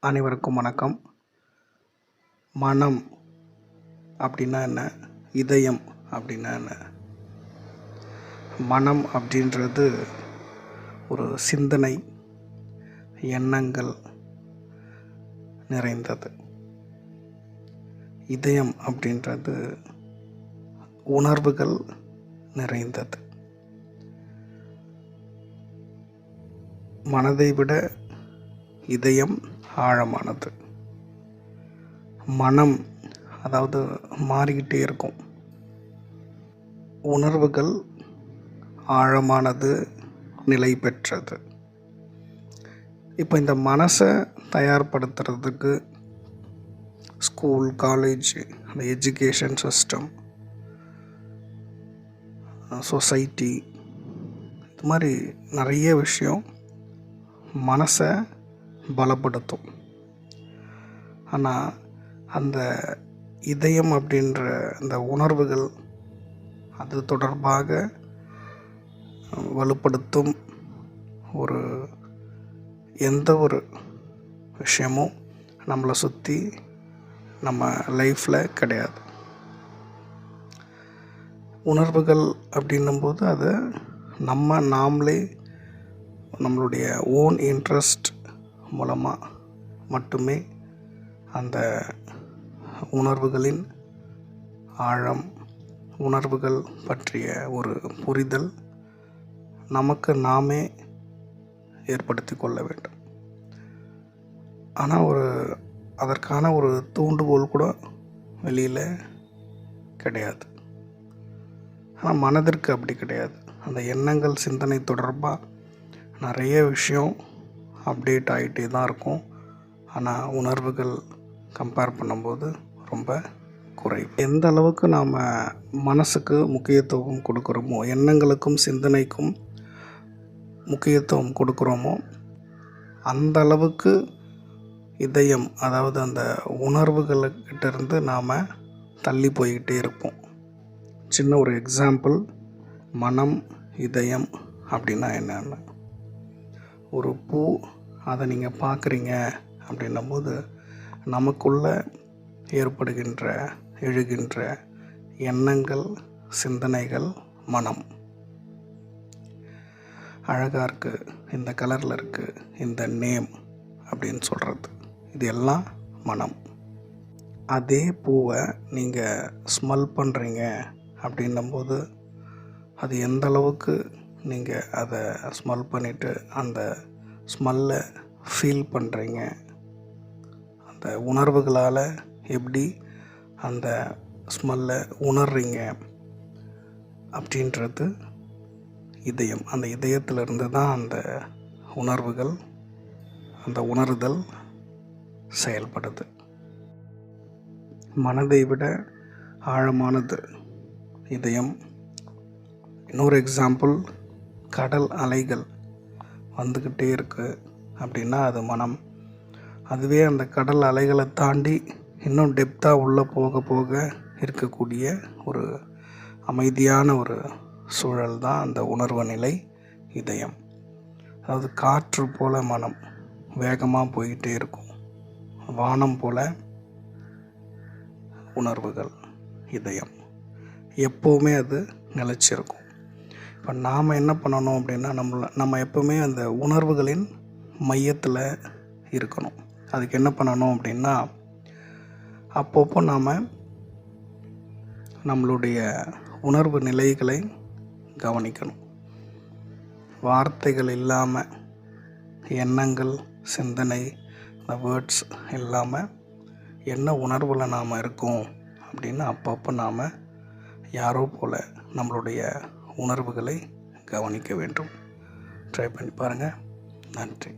அனைவருக்கும் வணக்கம். மனம் அப்படின்னா என்ன? இதயம் அப்படின்னா என்ன? மனம் அப்படின்றது ஒரு சிந்தனை எண்ணங்கள் நிறைந்தது. இதயம் அப்படின்றது உணர்வுகள் நிறைந்தது. மனதை விட இதயம் ஆழமானது. மனம் அதாவது மாறிக்கிட்டே இருக்கும். உணர்வுகள் ஆழமானது நிலை பெற்றது. இப்போ இந்த மனசை தயார்படுத்துறதுக்கு ஸ்கூல் காலேஜ் அந்த எஜுகேஷன் சிஸ்டம் சொசைட்டி இது மாதிரி நிறைய விஷயம் மனசை பலப்படுத்தும். ஆனால் அந்த இதயம் அப்படின்ற அந்த உணர்வுகள் அது தொடர்பாக வலுப்படுத்தும் ஒரு எந்த ஒரு விஷயமும் நம்மளை சுற்றி நம்ம லைஃப்பில் கிடையாது. உணர்வுகள் அப்படின்னும்போது அதை நம்ம நாமளே நம்மளுடைய ஓன் இன்ட்ரெஸ்ட் மூலமாக மட்டுமே அந்த உணர்வுகளின் ஆழம் உணர்வுகள் பற்றிய ஒரு புரிதல் நமக்கு நாமே ஏற்படுத்தி கொள்ள வேண்டும். ஆனால் ஒரு அதற்கான ஒரு தூண்டுகோல் கூட வெளியில் கிடையாது. ஆனால் மனதிற்கு அப்படி கிடையாது. அந்த எண்ணங்கள் சிந்தனை தொடர்பாக நிறைய விஷயம் அப்டேட் ஆகிட்டே தான் இருக்கும். ஆனால் உணர்வுகள் கம்பேர் பண்ணும்போது ரொம்ப குறைவு. எந்த அளவுக்கு நாம் மனசுக்கு முக்கியத்துவம் கொடுக்குறோமோ எண்ணங்களுக்கும் சிந்தனைக்கும் முக்கியத்துவம் கொடுக்குறோமோ அந்த அளவுக்கு இதயம் அதாவது அந்த உணர்வுகள்கிட்ட இருந்து நாம் தள்ளி போய்கிட்டே இருப்போம். சின்ன ஒரு எக்ஸாம்பிள் மனம் இதயம் அப்படின்னா என்னென்ன. ஒரு பூ அதை நீங்கள் பார்க்குறீங்க அப்படின்னும்போது நமக்குள்ளே ஏற்படுகின்ற எழுகின்ற எண்ணங்கள் சிந்தனைகள் மனம். அழகாக இருக்குது இந்த கலரில் இருக்குது இந்த நேம் அப்படின்னு சொல்கிறது இது எல்லாம் மனம். அதே பூவை நீங்கள் ஸ்மெல் பண்ணுறீங்க அப்படின்னும்போது அது எந்த அளவுக்கு நீங்கள் அதை ஸ்மெல் பண்ணிவிட்டு அந்த ஸ்மெல்லை ஃபீல் பண்ணுறீங்க அந்த உணர்வுகளால் எப்படி அந்த ஸ்மெல்லை உணர்றீங்க அப்படின்றது இதயம் அந்த இதயத்திலிருந்து தான் அந்த உணர்வுகள் அந்த உணர்தல் செயல்படுது. மனதை விட ஆழமானது இதயம். இன்னொரு எக்ஸாம்பிள் கடல் அலைகள். வந்துக்கிட்டே இருக்குது அப்படின்னா அது மனம். அதுவே அந்த கடல் அலைகளை தாண்டி இன்னும் டெப்த்தாக உள்ளே போக போக இருக்கக்கூடிய ஒரு அமைதியான ஒரு சூழல் தான் அந்த உணர்வு நிலை இதயம். அதாவது காற்று போல மனம் வேகமாக போயிட்டே இருக்கும். வானம் போல உணர்வுகள் இதயம். எப்போவுமே அது நிலச்சிருக்கும். இப்போ நாம் என்ன பண்ணணும் அப்படின்னா நம்மள நம்ம எப்போவுமே அந்த உணர்வுகளின் மையத்தில் இருக்கணும். அதுக்கு என்ன பண்ணணும் அப்படின்னா அப்பப்போ நாம் நம்மளுடைய உணர்வு நிலைகளை கவனிக்கணும். வார்த்தைகள் இல்லாமல் எண்ணங்கள் சிந்தனை இந்த வேர்ட்ஸ் இல்லாமல் என்ன உணர்வில் நாம் இருக்கோம் அப்படின்னு அப்பப்போ நாம் யாரோ போல் நம்மளுடைய உணர்வுகளை கவனிக்க வேண்டும். ட்ரை பண்ணி பாருங்கள் நன்றி.